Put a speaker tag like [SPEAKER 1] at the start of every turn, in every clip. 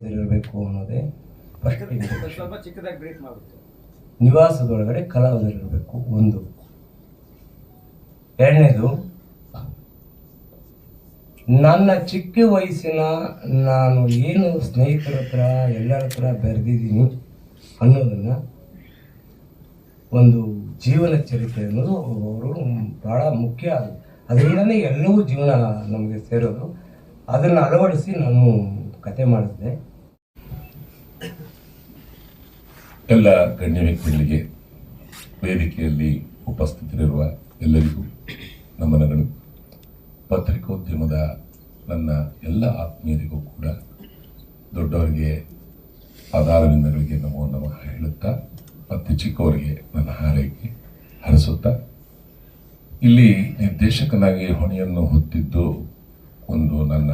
[SPEAKER 1] ಇರಬೇಕು ಅನ್ನೋದೇ ನಿವಾಸದೊಳಗಡೆ ಕಲಾವಿದರಿರಬೇಕು ಒಂದು. ಎರಡನೇದು ನನ್ನ ಚಿಕ್ಕ ವಯಸ್ಸಿನ ನಾನು ಏನು ಸ್ನೇಹಿತರ ಹತ್ರ ಎಲ್ಲರ ಹತ್ರ ಬೆರೆದಿದ್ದೀನಿ ಅನ್ನೋದನ್ನ ಒಂದು ಜೀವನ ಚರಿತ್ರೆ ಅನ್ನೋದು ಅವರು ಬಹಳ ಮುಖ್ಯ ಅದು ಅದರಿಂದನೇ ಎಲ್ಲವೂ ಜೀವನ ನಮಗೆ ಸೇರೋದು. ಅದನ್ನು ಅಳವಡಿಸಿ ನಾನು ಕತೆ ಮಾಡಿಸಿದೆ
[SPEAKER 2] ಎಲ್ಲ ಗಣ್ಯ ವ್ಯಕ್ತಿಗಳಿಗೆ ವೇದಿಕೆಯಲ್ಲಿ ಉಪಸ್ಥಿತರಿರುವ ಎಲ್ಲರಿಗೂ ನಮನಗಳು. ಪತ್ರಿಕೋದ್ಯಮದ ನನ್ನ ಎಲ್ಲ ಆತ್ಮೀಯರಿಗೂ ಕೂಡ ದೊಡ್ಡವರಿಗೆ ಆಧಾರದಿಂದಗಳಿಗೆ ನಮೋ ನಮಃ ಹೇಳುತ್ತಾ, ಮತ್ತು ಚಿಕ್ಕವರಿಗೆ ನನ್ನ ಹಾರೈಕೆ ಹರಿಸುತ್ತಾ, ಇಲ್ಲಿ ನಿರ್ದೇಶಕನಾಗಿ ಹೊಣೆಯನ್ನು ಹೊತ್ತಿದ್ದು ಒಂದು ನನ್ನ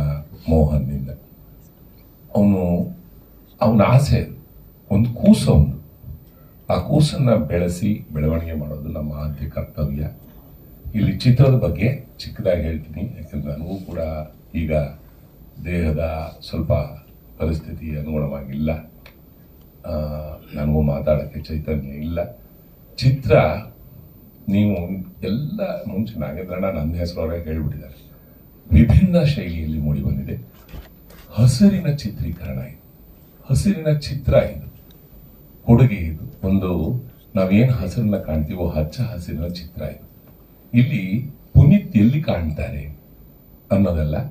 [SPEAKER 2] ಮೋಹನ್ನಿಂದ ಅವನು, ಅವನ ಆಸೆ, ಒಂದು ಕೂಸು ಅವನು ಆ ಕೂಸನ್ನು ಬೆಳೆಸಿ ಬೆಳವಣಿಗೆ ಮಾಡೋದು ನಮ್ಮ ಆದ್ಯ ಕರ್ತವ್ಯ. ಇಲ್ಲಿ ಚಿತ್ರದ ಬಗ್ಗೆ ಚಿಕ್ಕದಾಗಿ ಹೇಳ್ತೀನಿ, ಯಾಕಂದ್ರೆ ನನಗೂ ಕೂಡ ಈಗ ದೇಹದ ಸ್ವಲ್ಪ ಪರಿಸ್ಥಿತಿ ಅನುಗುಣವಾಗಿಲ್ಲ. ನನಗೂ ಮಾತಾಡೋಕ್ಕೆ ಚೈತನ್ಯ ಇಲ್ಲ. ಚಿತ್ರ, ನೀವು ಎಲ್ಲ ಮುಂಚೆ ನಾಗೇಂದ್ರಣ್ಣ ನನ್ನ ಹೆಸರವರೇ ಹೇಳ್ಬಿಟ್ಟಿದ್ದಾರೆ. ವಿಭಿನ್ನ ಶೈಲಿಯಲ್ಲಿ ಮೂಡಿ ಹಸಿರಿನ ಚಿತ್ರೀಕರಣ ಇದು. ಹಸಿರಿನ ಚಿತ್ರ ಇದು. ಕೊಡುಗೆ ಇದು. ಒಂದು, ನಾವೇನು ಹಸಿರನ್ನ ಕಾಣ್ತೀವೋ ಹಚ್ಚ ಹಸಿರಿನ ಚಿತ್ರ ಇದು. ಇಲ್ಲಿ ಪುನೀತ್ ಎಲ್ಲಿ ಕಾಣ್ತಾರೆ ಅನ್ನೋದಲ್ಲ,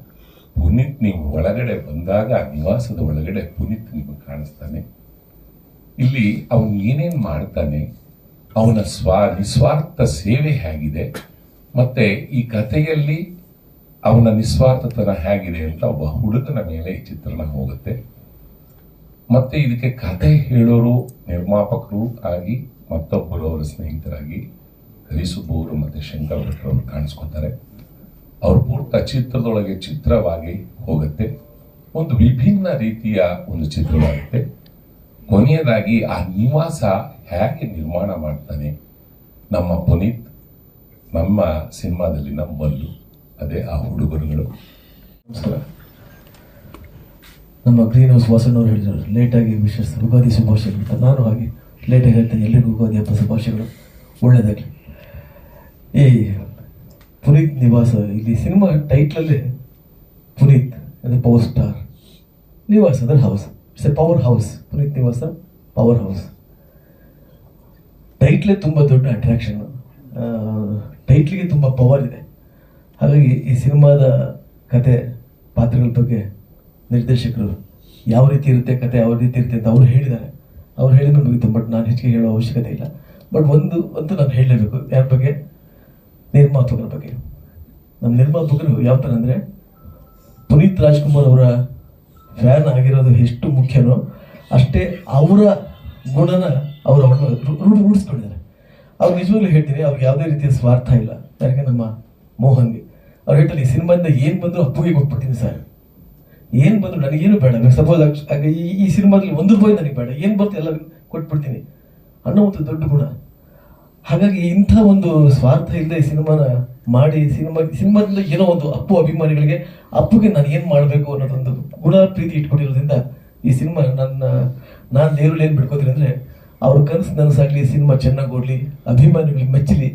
[SPEAKER 2] ಪುನೀತ್ ನೀವು ಒಳಗಡೆ ಬಂದಾಗ, ನಿವಾಸದ ಒಳಗಡೆ ಪುನೀತ್ ನಿಮಗೆ ಕಾಣಿಸ್ತಾನೆ. ಇಲ್ಲಿ ಅವನು ಏನೇನ್ ಮಾಡ್ತಾನೆ, ಅವನ ಸ್ವ, ನಿಸ್ವಾರ್ಥ ಸೇವೆ ಹೇಗಿದೆ, ಮತ್ತೆ ಈ ಕಥೆಯಲ್ಲಿ ಅವನ ನಿಸ್ವಾರ್ಥತನ ಹೇಗಿದೆ ಅಂತ ಒಬ್ಬ ಹುಡುಗನ ಮೇಲೆ ಈ ಚಿತ್ರಣ ಹೋಗುತ್ತೆ. ಮತ್ತೆ ಇದಕ್ಕೆ ಕಥೆ ಹೇಳೋರು ನಿರ್ಮಾಪಕರು ಆಗಿ ಮತ್ತೊಬ್ಬರು ಅವರ ಸ್ನೇಹಿತರಾಗಿ ಹರಿಸುಬ್ಬು ಮತ್ತು ಶಂಕರ್ ಭಟ್ರು ಅವರು ಕಾಣಿಸ್ಕೊತಾರೆ. ಅವ್ರ ಪೂರ್ತ ಚಿತ್ರದೊಳಗೆ ಚಿತ್ರವಾಗಿ ಹೋಗುತ್ತೆ. ಒಂದು ವಿಭಿನ್ನ ರೀತಿಯ ಒಂದು ಚಿತ್ರವಾಗುತ್ತೆ. ಕೊನೆಯದಾಗಿ ಆ ನಿವಾಸ ಹೇಗೆ ನಿರ್ಮಾಣ ಮಾಡ್ತಾನೆ ನಮ್ಮ ಪುನೀತ್, ನಮ್ಮ ಸಿನಿಮಾದಲ್ಲಿ ನಮ್ಮಲ್ಲೂ ಅದೇ ಆ ಹುಡುಗರುಗಳು.
[SPEAKER 3] ನಮಸ್ಕಾರ. ನಮ್ಮ ಗ್ರೀನ್ ಹೌಸ್ ವಾಸಣ್ಣವ್ರು ಹೇಳಿದರು, ಲೇಟಾಗಿ ವಿಶೇಷ ಉಗಾದಿ ಶುಭಾಶಯಗಳು ನಾನು ಹಾಗೆ ಲೇಟಾಗಿ ಹೇಳ್ತೇನೆ ಎಲ್ಲರಿಗೂ ಉಗಾದಿ ಹಬ್ಬ ಶುಭಾಶಯಗಳು. ಒಳ್ಳೆಯದಾಗಲಿ ಈ ಪುನೀತ್ ನಿವಾಸ, ಇಲ್ಲಿ ಸಿನಿಮಾ ಟೈಟ್ಲಲ್ಲೇ ಪುನೀತ್, ಅಂದರೆ ಪವರ್ ಸ್ಟಾರ್. ನಿವಾಸ, ಅಂದರೆ house. It's a power house Puneeth ನಿವಾಸ ಪವರ್ ಹೌಸ್ ಟೈಟ್ಲೇ ತುಂಬ ದೊಡ್ಡ ಅಟ್ರಾಕ್ಷನ್ ಟೈಟ್ಲಿಗೆ ತುಂಬ ಪವರ್ ಇದೆ. ಹಾಗಾಗಿ ಈ ಸಿನಿಮಾದ ಕತೆ ಪಾತ್ರಗಳ ಬಗ್ಗೆ ನಿರ್ದೇಶಕರು ಯಾವ ರೀತಿ ಇರುತ್ತೆ ಕತೆ, ಯಾವ ರೀತಿ ಇರುತ್ತೆ ಅಂತ ಅವ್ರು ಹೇಳಿದ್ದಾರೆ. ಅವ್ರು ಹೇಳಿದ್ರೆ ಮುಗಿತು, ಬಟ್ ನಾನು ಹೆಚ್ಚಿಗೆ ಹೇಳೋ ಅವಶ್ಯಕತೆ ಇಲ್ಲ. ಬಟ್ ಒಂದು ಅಂತೂ ನಾನು ಹೇಳಲೇಬೇಕು, ಯಾರ ಬಗ್ಗೆ? ನಿರ್ಮಾಪಕರ ಬಗ್ಗೆ. ನಮ್ಮ ನಿರ್ಮಾಪಕರು ಯಾವ ಥರ ಅಂದರೆ, ಪುನೀತ್ ರಾಜ್ಕುಮಾರ್ ಅವರ ಫ್ಯಾನ್ ಆಗಿರೋದು ಎಷ್ಟು ಮುಖ್ಯನೋ, ಅಷ್ಟೇ ಅವರ ಗುಣನ ಅವರು ರೂಢಿಸ್ಕೊಂಡಿದ್ದಾರೆ. ಅವ್ರು ನಿಜವಾಗ್ಲೂ ಹೇಳ್ತೀನಿ, ಅವ್ರಿಗೆ ಯಾವುದೇ ರೀತಿಯ ಸ್ವಾರ್ಥ ಇಲ್ಲ. ಯಾಕೆ, ನಮ್ಮ ಮೋಹನ್ಗೆ. ಅವ್ರು ಹೇಳ್ತಾರೆ, ಈ ಸಿನಿಮಾದಿಂದ ಏನು ಬಂದರೂ ಅಪ್ಪುಗೆ ಕೊಟ್ಬಿಡ್ತೀನಿ ಸರ್. ಏನು ಬಂದ್ರು ನನಗೇನು ಬೇಡ. ಸಪೋಸ್ ಈ ಈ ಸಿನಿಮಾದಲ್ಲಿ ಒಂದು ರೂಪಾಯಿ ನನಗೆ ಬೇಡ. ಏನು ಬರ್ತದೆ ಎಲ್ಲ ಕೊಟ್ಬಿಡ್ತೀನಿ. ಅನ್ನೋ ಒಂದು ದೊಡ್ಡ ಗುಣ. ಹಾಗಾಗಿ ಇಂಥ ಒಂದು ಸ್ವಾರ್ಥ ಇಲ್ಲದೆ ಈ ಸಿನಿಮಾನ ಮಾಡಿ ಸಿನಿಮಾ ಸಿನಿಮಾದಿಂದ ಏನೋ ಒಂದು ಅಪ್ಪು ಅಭಿಮಾನಿಗಳಿಗೆ, ಅಪ್ಪುಗೆ ನಾನು ಏನು ಮಾಡಬೇಕು ಅನ್ನೋದೊಂದು ಗುಣ ಪ್ರೀತಿ ಇಟ್ಕೊಂಡಿರೋದ್ರಿಂದ ಈ ಸಿನಿಮಾ ನನ್ನ, ನಾನು ದೇವ್ರಲ್ಲಿ ಏನು ಬಿಡ್ಕೋತೀನಿ ಅಂದರೆ, ಅವ್ರ ಕನಸು ನನಸಾಗಲಿ ಸಿನಿಮಾ ಚೆನ್ನಾಗಿ ಓಡಲಿ, ಅಭಿಮಾನಿಗಳಿಗೆ ಮೆಚ್ಚಲಿ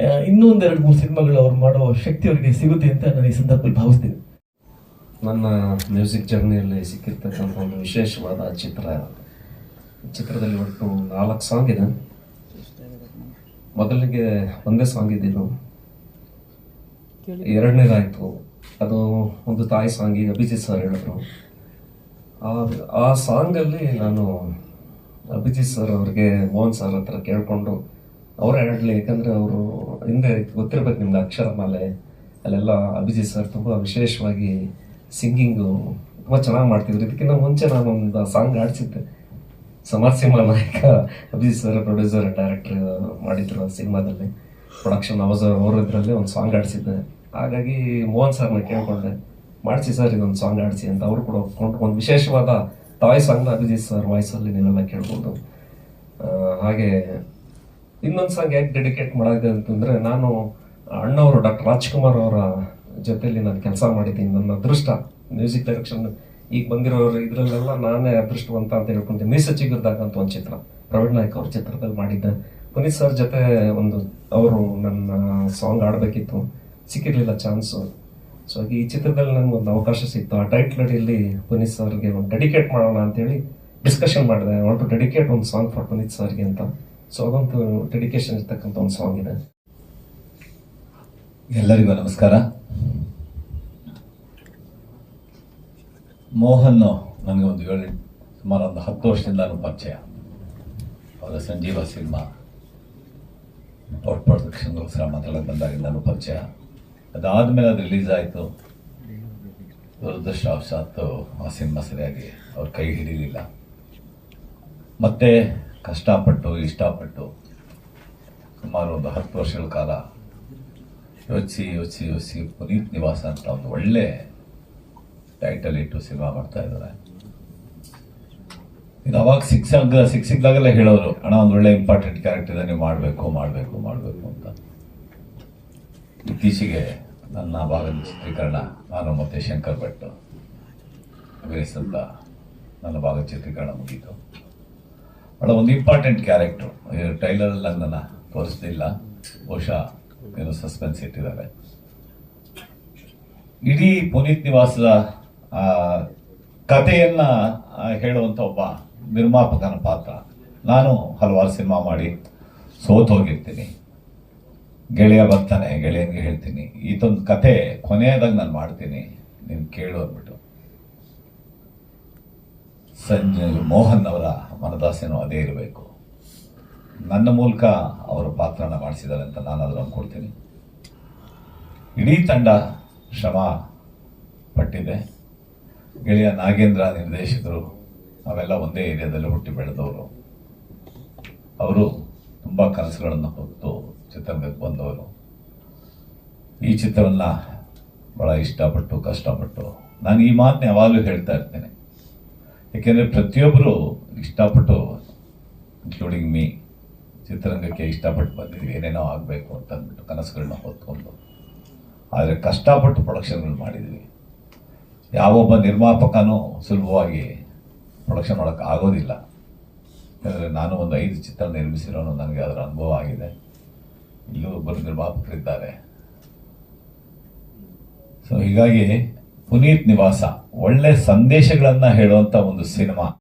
[SPEAKER 3] ಆ, ಇನ್ನೂ ಒಂದು ಎರಡು ಮೂರು ಸಿನಿಮಾಗಳು ಅವ್ರು ಮಾಡೋ ಶಕ್ತಿ ಅವರಿಗೆ ಸಿಗುತ್ತೆ ಅಂತ ನಾನು ಈ ಸಂದರ್ಭದಲ್ಲಿ ಭಾವಿಸ್ತೀನಿ.
[SPEAKER 4] ನನ್ನ ಮ್ಯೂಸಿಕ್ ಜರ್ನಿಯಲ್ಲಿ ಸಿಕ್ಕಿರ್ತಕ್ಕಂಥ ಒಂದು ವಿಶೇಷವಾದ ಚಿತ್ರ ಚಿತ್ರದಲ್ಲಿ ಒಟ್ಟು ನಾಲ್ಕು ಸಾಂಗ್ ಇದೆ. ಮೊದಲಿಗೆ ಒಂದೇ ಸಾಂಗ್ ಇದ್ದಿದ್ದು. ಎರಡನೇದಾಯಿತು. ಅದು ಒಂದು ತಾಯಿ ಸಾಂಗ್ ಈಗ ಅಭಿಜಿತ್ ಸರ್ ಹೇಳಿದ್ರು. ಆ ಆ ಸಾಂಗಲ್ಲಿ ನಾನು ಅಭಿಜಿತ್ ಸರ್ ಅವ್ರಿಗೆ ಮೋಹನ್ ಸರ್ ಹತ್ರ ಕೇಳಿಕೊಂಡು ಅವ್ರು ಹೇಳಲಿ ಯಾಕಂದರೆ ಅವರು ಹಿಂದೆ ಗೊತ್ತಿರ್ಬೇಕು ನಿಮ್ದು ಅಕ್ಷರಮಾಲೆ ಅಲ್ಲೆಲ್ಲ ಅಭಿಜಿತ್ ಸರ್ ತುಂಬ ವಿಶೇಷವಾಗಿ ಸಿಂಗಿಂಗು ತುಂಬ ಚೆನ್ನಾಗಿ ಮಾಡ್ತಿದ್ರು. ಇದಕ್ಕಿಂತ ಮುಂಚೆ ನಾನು ಒಂದು ಸಾಂಗ್ ಆಡಿಸಿದ್ದೆ ಸಮರಸಿಂಹ ನಾಯಕ ಅಭಿಜಿತ್ ಸರ್ ಪ್ರೊಡ್ಯೂಸರ್ ಡೈರೆಕ್ಟರ್ ಮಾಡಿದ್ರು ಸಿನಿಮಾದಲ್ಲಿ. ಪ್ರೊಡಕ್ಷನ್ ಹೌಸ್ ಅವರು ಇದರಲ್ಲಿ ಒಂದು ಸಾಂಗ್ ಆಡಿಸಿದ್ದೆ ಹಾಗಾಗಿ ಮೋಹನ್ ಸರ್ನ ಕೇಳ್ಕೊಂಡೆ, ಮಾಡಿಸಿ ಸರ್ ಇದೊಂದು ಸಾಂಗ್ ಆಡಿಸಿ ಅಂತ ಅವರು ಕೂಡ ಒಪ್ಕೊಂಡು ಒಂದು ವಿಶೇಷವಾದ ಟಾಯ್ ಸಾಂಗ್ನ ಅಭಿಜಿತ್ ಸರ್ ವಾಯ್ಸಲ್ಲಿ ನೀವೆಲ್ಲ ಕೇಳ್ಬೋದು. ಹಾಗೆ ಇನ್ನೊಂದು ಸಾಂಗ್ ಯಾಕೆ ಡೆಡಿಕೇಟ್ ಮಾಡಿದೆ ಅಂತಂದ್ರೆ ನಾನು ಅಣ್ಣವರು ಡಾಕ್ಟರ್ ರಾಜ್ಕುಮಾರ್ ಅವರ ಜೊತೆಯಲ್ಲಿ ನಾನು ಕೆಲಸ ಮಾಡಿದ್ದೀನಿ. ನನ್ನ ಅದೃಷ್ಟ ಮ್ಯೂಸಿಕ್ ಡೈರೆಕ್ಷನ್ ಈಗ ಬಂದಿರೋರು ಇದರಲ್ಲೆಲ್ಲ ನಾನೇ ಅದೃಷ್ಟವಂತ ಅಂತ ಹೇಳ್ಕೊಂತೀನಿ. ಮೀಸ ಚಿಗುರ್ದಾಗ ಒಂದು ಚಿತ್ರ, ಪ್ರವೀಣ್ ನಾಯ್ಕ ಅವ್ರ ಚಿತ್ರದಲ್ಲಿ ಮಾಡಿದ್ದೆ. ಪುನೀತ್ ಸರ್ ಜೊತೆ ಒಂದು ಅವರು ನನ್ನ ಸಾಂಗ್ ಆಡಬೇಕಿತ್ತು ಸಿಕ್ಕಿರಲಿಲ್ಲ ಚಾನ್ಸು ಸೊ ಈ ಚಿತ್ರದಲ್ಲಿ ನನಗೆ ಒಂದು ಅವಕಾಶ ಸಿಕ್ತು. ಆ ಟೈಟ್ಲ್ ಅಡಿಯಲ್ಲಿ ಪುನೀತ್ ಸರ್ಗೆ ಒಂದು ಡೆಡಿಕೇಟ್ ಮಾಡೋಣ ಅಂತೇಳಿ ಡಿಸ್ಕಷನ್ ಮಾಡಿದೆ. ವಾಂಟ್ ಟು ಡೆಡಿಕೇಟ್ ಒಂದು ಸಾಂಗ್ ಫಾರ್ ಪುನೀತ್ ಸರ್ಗೆ ಅಂತ. ಸೊ ಅದೊಂದು ಡೆಡಿಕೇಶನ್ ಇರ್ತಕ್ಕಂಥ ಒಂದು ಸಾಂಗ್ ಇದೆ.
[SPEAKER 5] ಎಲ್ಲರಿಗೂ ನಮಸ್ಕಾರ. ಮೋಹನ್ ನನಗೆ ಒಂದು ಏಳು ಸುಮಾರು ಒಂದು ಹತ್ತು ವರ್ಷದಿಂದಲೂ ಪರಿಚಯ. ಅವರ ಸಂಜೀವ ಸಿನಿಮಾ ಔಟ್ ಪ್ರೊಡಕ್ಷನ್ಗೋಸ್ಕರ ಮಾತಾಡೋಕೆ ಬಂದಾಗಿಂದಲೂ ಪರಿಚಯ. ಅದಾದಮೇಲೆ ಅದು ರಿಲೀಸ್ ಆಯಿತು. ದುರದೃಷ್ಟವಶಾತ್ತು ಆ ಸಿನಿಮಾ ಸರಿಯಾಗಿ ಅವ್ರ ಕೈ ಹಿಡಿಲಿಲ್ಲ. ಮತ್ತೆ ಕಷ್ಟಪಟ್ಟು, ಇಷ್ಟಪಟ್ಟು ಸುಮಾರು ಒಂದು ಹತ್ತು ವರ್ಷಗಳ ಕಾಲ ಯೋಚಿಸಿ ಯೋಚಿಸಿ ಯೋಚಿಸಿ ಪುನೀತ್ ನಿವಾಸ ಅಂತ ಒಂದು ಒಳ್ಳೆ ಟೈಟಲ್ ಇಟ್ಟು ಸಿನಿಮಾ ಮಾಡ್ತಾ ಇದ್ದಾರೆ. ಇದು ಅವಾಗ ಸಿಕ್ಸಾಗ ಸಿಕ್ ಸಿಕ್ದಾಗೆಲ್ಲ ಹೇಳೋರು, ಅಣ್ಣ, ಒಂದು ಒಳ್ಳೆ ಇಂಪಾರ್ಟೆಂಟ್ ಕ್ಯಾರೆಕ್ಟರ್ ಇದೆ, ನೀವು ಮಾಡಬೇಕು ಮಾಡಬೇಕು ಮಾಡಬೇಕು ಅಂತ. ಇತ್ತೀಚೆಗೆ ನನ್ನ ಭಾಗದ ಚಿತ್ರೀಕರಣ ನಾನು ಮತ್ತೆ ಶಂಕರ್ ಭಟ್ ಅಭಿನಯಿಸಿದ ನನ್ನ ಭಾಗದ ಚಿತ್ರೀಕರಣ ಮುಗೀತು. ಬಹಳ ಒಂದು ಇಂಪಾರ್ಟೆಂಟ್ ಕ್ಯಾರೆಕ್ಟ್ರು ಟ್ರೈಲರಲ್ಲಿ ನನ್ನನ್ನು ತೋರಿಸ್ತಿಲ್ಲ ಬಹುಶಃ ಏನೋ ಸಸ್ಪೆನ್ಸ್ ಇಟ್ಟಿದ್ದಾರೆ. ಇಡೀ ಪುನೀತ್ ನಿವಾಸದ ಕಥೆಯನ್ನ ಹೇಳುವಂತ ಒಬ್ಬ ನಿರ್ಮಾಪಕನ ಪಾತ್ರ. ನಾನು ಹಲವಾರು ಸಿನಿಮಾ ಮಾಡಿ ಸೋತ್ ಹೋಗಿರ್ತೀನಿ. ಗೆಳೆಯ ಬರ್ತಾನೆ, ಗೆಳೆಯನಿಗೆ ಹೇಳ್ತೀನಿ. ಇದೊಂದು ಕತೆ ಕೊನೆಯದಾಗ ನಾನು ಮಾಡ್ತೀನಿ. ನೀನು ಕೇಳು ಅಂದ್ಬಿಟ್ಟು. ಸಂಜಯ್ ಮೋಹನ್ ಅವರ ಮನದಾಸೆನೂ ಅದೇ ಇರಬೇಕು. ನನ್ನ ಮೂಲಕ ಅವರ ಪಾತ್ರನ ಮಾಡಿಸಿದ್ದಾರೆ ಅಂತ ನಾನು ಅದನ್ನು ಅನ್ಕೊಳ್ತೀನಿ ಇಡೀ ತಂಡ ಶ್ರಮ ಪಟ್ಟಿದೆ. ಗೆಳೆಯ ನಾಗೇಂದ್ರ ನಿರ್ದೇಶಕರು ಅವೆಲ್ಲ ಒಂದೇ ಏರಿಯಾದಲ್ಲಿ ಹುಟ್ಟಿ ಬೆಳೆದವರು. ಅವರು ತುಂಬ ಕನಸುಗಳನ್ನು ಹೊತ್ತು ಚಿತ್ರರಂಗಕ್ಕೆ ಬಂದವರು. ಈ ಚಿತ್ರವನ್ನು ಭಾಳ ಇಷ್ಟಪಟ್ಟು, ಕಷ್ಟಪಟ್ಟು ನಾನು ಈ ಮಾತನ್ನ ಯಾವಾಗಲೂ ಹೇಳ್ತಾ ಇರ್ತೇನೆ. ಏಕೆಂದರೆ ಪ್ರತಿಯೊಬ್ಬರು ಇಷ್ಟಪಟ್ಟು ಇನ್ಕ್ಲೂಡಿಂಗ್ ಮೀ ಚಿತ್ರರಂಗಕ್ಕೆ ಇಷ್ಟಪಟ್ಟು ಬಂದಿದ್ವಿ ಏನೇನೋ ಆಗಬೇಕು ಅಂತ ಅಂದ್ಬಿಟ್ಟು ಕನಸುಗಳನ್ನ ಹೊತ್ಕೊಂಡು. ಆದರೆ ಕಷ್ಟಪಟ್ಟು ಪ್ರೊಡಕ್ಷನ್ಗಳು ಮಾಡಿದ್ವಿ ಯಾವೊಬ್ಬ ನಿರ್ಮಾಪಕನೂ ಸುಲಭವಾಗಿ ಪ್ರೊಡಕ್ಷನ್ ಮಾಡೋಕ್ಕೆ ಆಗೋದಿಲ್ಲ. ಯಾಕಂದರೆ ನಾನು ಒಂದು ಐದು ಚಿತ್ರ ನಿರ್ಮಿಸಿರೋನು ನನಗೆ ಅದರ ಅನುಭವ ಆಗಿದೆ. ಇಲ್ಲೂ ಒಬ್ಬರು ನಿರ್ಮಾಪಕರಿದ್ದಾರೆ. ಸೊ ಹೀಗಾಗಿ ಪುನೀತ್ ನಿವಾಸ. ಒಳ್ಳೆ ಸಂದೇಶಗಳನ್ನು ಹೇಳುವಂತ ಒಂದು ಸಿನಿಮಾ.